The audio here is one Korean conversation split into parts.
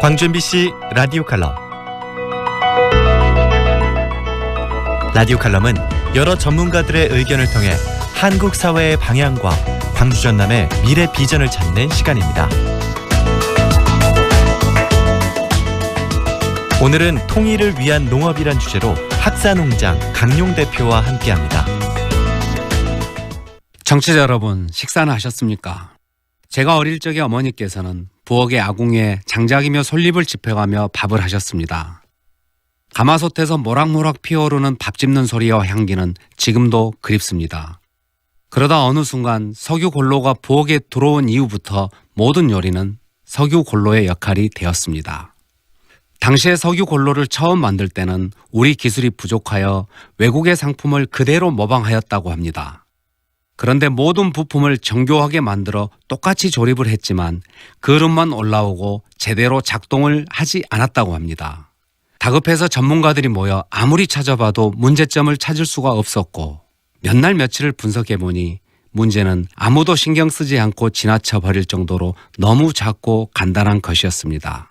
광주 MBC 라디오 칼럼 라디오 칼럼은 여러 전문가들의 의견을 통해 한국 사회의 방향과 광주 전남의 미래 비전을 찾는 시간입니다. 오늘은 통일을 위한 농업이란 주제로 학사농장 강용 대표와 함께합니다. 정치자 여러분, 식사는 하셨습니까? 제가 어릴 적에 어머니께서는 부엌의 아궁이에 장작이며 솔잎을 집혀가며 밥을 하셨습니다. 가마솥에서 모락모락 피어오르는 밥 집는 소리와 향기는 지금도 그립습니다. 그러다 어느 순간 석유 골로가 부엌에 들어온 이후부터 모든 요리는 석유 골로의 역할이 되었습니다. 당시에 석유 골로를 처음 만들 때는 우리 기술이 부족하여 외국의 상품을 그대로 모방하였다고 합니다. 그런데 모든 부품을 정교하게 만들어 똑같이 조립을 했지만 그릇만 올라오고 제대로 작동을 하지 않았다고 합니다. 다급해서 전문가들이 모여 아무리 찾아봐도 문제점을 찾을 수가 없었고 몇 날 며칠을 분석해 보니 문제는 아무도 신경 쓰지 않고 지나쳐 버릴 정도로 너무 작고 간단한 것이었습니다.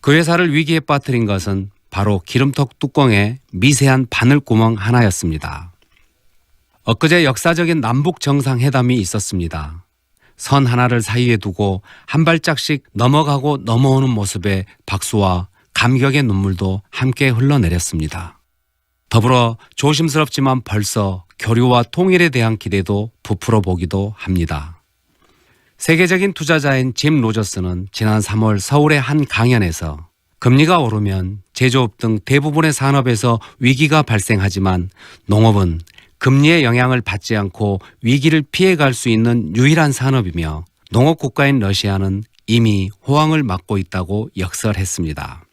그 회사를 위기에 빠뜨린 것은 바로 기름턱 뚜껑에 미세한 바늘 구멍 하나였습니다. 엊그제 역사적인 남북 정상회담이 있었습니다. 선 하나를 사이에 두고 한 발짝씩 넘어가고 넘어오는 모습에 박수와 감격의 눈물도 함께 흘러내렸습니다. 더불어 조심스럽지만 벌써 교류와 통일에 대한 기대도 부풀어 보기도 합니다. 세계적인 투자자인 짐 로저스는 지난 3월 서울의 한 강연에서 금리가 오르면 제조업 등 대부분의 산업에서 위기가 발생하지만 농업은 금리의 영향을 받지 않고 위기를 피해갈 수 있는 유일한 산업이며 농업 국가인 러시아는 이미 호황을 맞고 있다고 역설했습니다.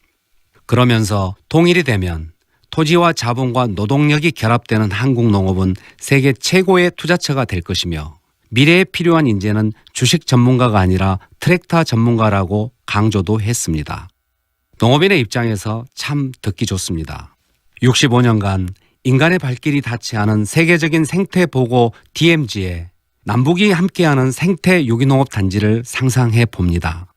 그러면서 통일이 되면 토지와 자본과 노동력이 결합되는 한국 농업은 세계 최고의 투자처가 될 것이며 미래에 필요한 인재는 주식 전문가가 아니라 트랙터 전문가라고 강조도 했습니다. 농업인의 입장에서 참 듣기 좋습니다. 65년간 인간의 발길이 닿지 않은 세계적인 생태 보고 DMZ에 남북이 함께하는 생태 유기농업 단지를 상상해 봅니다.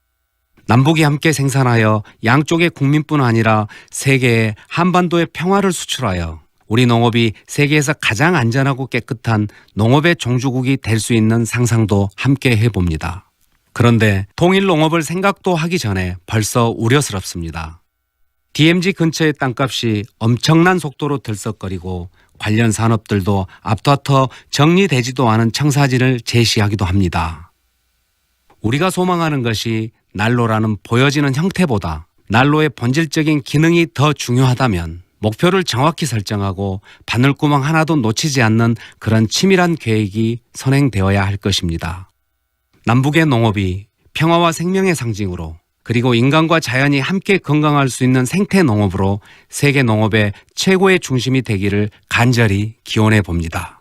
남북이 함께 생산하여 양쪽의 국민뿐 아니라 세계의 한반도의 평화를 수출하여 우리 농업이 세계에서 가장 안전하고 깨끗한 농업의 종주국이 될 수 있는 상상도 함께 해봅니다. 그런데 통일 농업을 생각도 하기 전에 벌써 우려스럽습니다. DMZ 근처의 땅값이 엄청난 속도로 들썩거리고 관련 산업들도 앞다퉈 정리되지도 않은 청사진을 제시하기도 합니다. 우리가 소망하는 것이 난로라는 보여지는 형태보다 난로의 본질적인 기능이 더 중요하다면 목표를 정확히 설정하고 바늘구멍 하나도 놓치지 않는 그런 치밀한 계획이 선행되어야 할 것입니다. 남북의 농업이 평화와 생명의 상징으로 그리고 인간과 자연이 함께 건강할 수 있는 생태 농업으로 세계 농업의 최고의 중심이 되기를 간절히 기원해 봅니다.